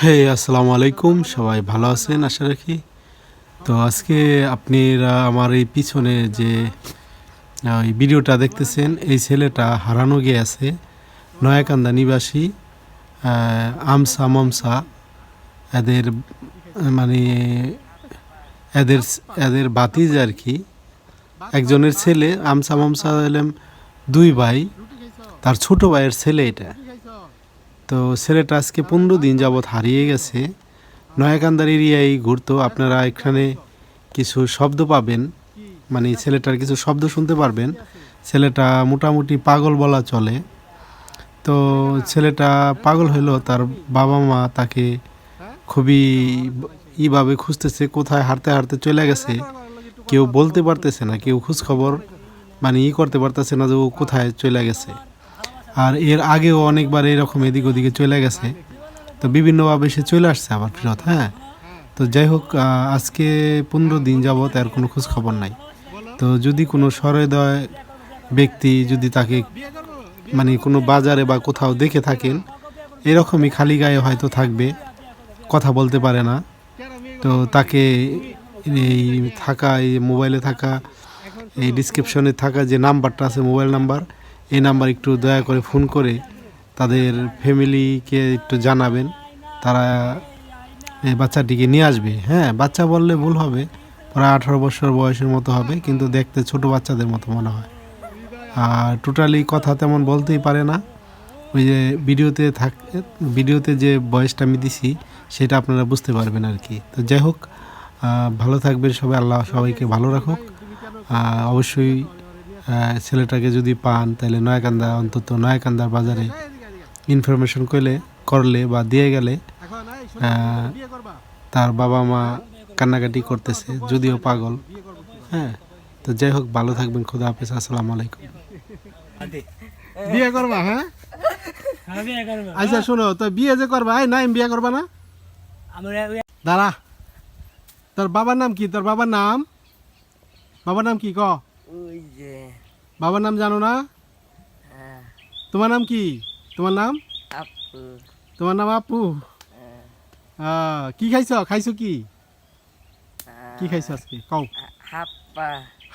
হে আসসালামু আলাইকুম সবাই ভালো আছেন আশা রাখি। তো আজকে আপনারা আমার এই পিছনে যে এই ভিডিওটা দেখতেছেন, এই ছেলেটা হারানো গিয়ে আছে, নয়াকান্দা নিবাসী আমসা মমসা, এদের মানে এদের এদের বাতিজ আর কি। একজনের ছেলে, আমসা মমসা হলেন দুই ভাই, তার ছোট ভাইয়ের ছেলে এটা। তো ছেলেটা আজকে পনেরো দিন যাবৎ হারিয়ে গেছে। নয়াকান্দার এরিয়ায় ঘুরতো আপনারা এখানে কিছু শব্দ পাবেন। মানে ছেলেটার কিছু শব্দ শুনতে পারবেন। ছেলেটা মোটামুটি পাগল বলা চলে। তো ছেলেটা পাগল হলো তার বাবা মা তাকে খুবই ইভাবে খুঁজতেছে, কোথায় হাঁটতে হাঁটতে চলে গেছে। কেউ বলতে পারতেছে না, কেউ খোঁজ খবর মানে ই করতে পারতেছে না যে ও কোথায় চলে গেছে। আর এর আগেও অনেকবার এরকম এদিক ওদিকে চলে গেছে। তো বিভিন্নভাবে সে চলে আসছে আবার ফেরত হ্যাঁ? তো যাই হোক আজকে পনেরো দিন যাবৎ আর কোনো খোঁজ খবর নাই। তো যদি কোনো সহৃদয় ব্যক্তি যদি তাকে মানে কোনো বাজারে বা কোথাও দেখে থাকেন, এরকমই খালি গায়ে হয়তো থাকবে, কথা বলতে পারে না। তো তাকে এই থাকা, এই মোবাইলে থাকা, এই ডিসক্রিপশনে থাকা যে নাম্বারটা আছে, মোবাইল নাম্বার এই নাম্বার একটু দয়া করে ফোন করে তাদের ফ্যামিলিকে একটু জানাবেন। তারা এই বাচ্চাটিকে নিয়ে আসবে। হ্যাঁ বাচ্চা বললে ভুল হবে। প্রায় আঠারো বছর বয়সের মতো হবে, কিন্তু দেখতে ছোট বাচ্চাদের মতো মনে হয়। আর টোটালি কথা তেমন বলতেই পারে না। ওই যে ভিডিওতে থাক, ভিডিওতে যে বয়সটা আমি দিছি, সেটা আপনারা বুঝতে পারবেন আর কি। তো যাই হোক ভালো থাকবেন সবাই। আল্লাহ সবাইকে ভালো রাখুক। অবশ্যই ছেলেটাকে যদি পান, তাহলে নয়াকান্দা, অন্তত নয়াকান্দার বাজারে ইনফরমেশন করলে করলে বা দিয়ে গেলে তার বাবা মা কান্নাকাটি করতেছে, যদিও পাগল। হ্যাঁ তো যাই হোক, ভালো থাকবেন, খুদা হাফিজ, আসসালামু আলাইকুম। বিয়ে করবা হ্যাঁ? আচ্ছা শোনো, তো বিয়ে যে করবা, এই নাই বিয়ে করবা না? দাঁড়া। তোর বাবার নাম কি? তোর বাবার নাম? বাবার নাম কি, ক? ওই যে বাবার নাম জানো না? হ্যাঁ, তোমার নাম কি? তোমার নাম? আপু তোমার নাম আপু কি খাইছ? খাইছো কি? কি খাইছো আজকে? কও। হাপ্পা।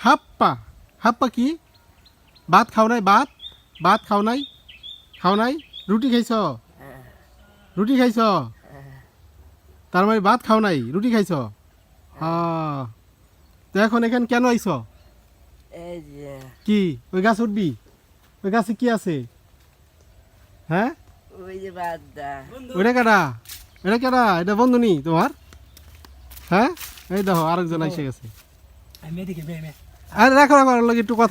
হাপ্পা? হাপ্পা কি? ভাত খাও নাই? ভাত? ভাত খাও নাই? খাও নাই? রুটি খাইছ? রুটি খাইছ? তার মানে ভাত খাও নাই? রুটি খাইছ? হ্যাঁ। তো এখন এখানে কেন আইছ? কি? ওই গাছ উঠবি? ওই গাছে কি আছে? হ্যাঁ? ওই যে বাদা ওটা কেডা এটা কেডা এটা বন্ধুনি তোমার? হ্যাঁ? এই দেখো আরেকজন এসে গেছে। আরে রাখো রাখো একটু কথা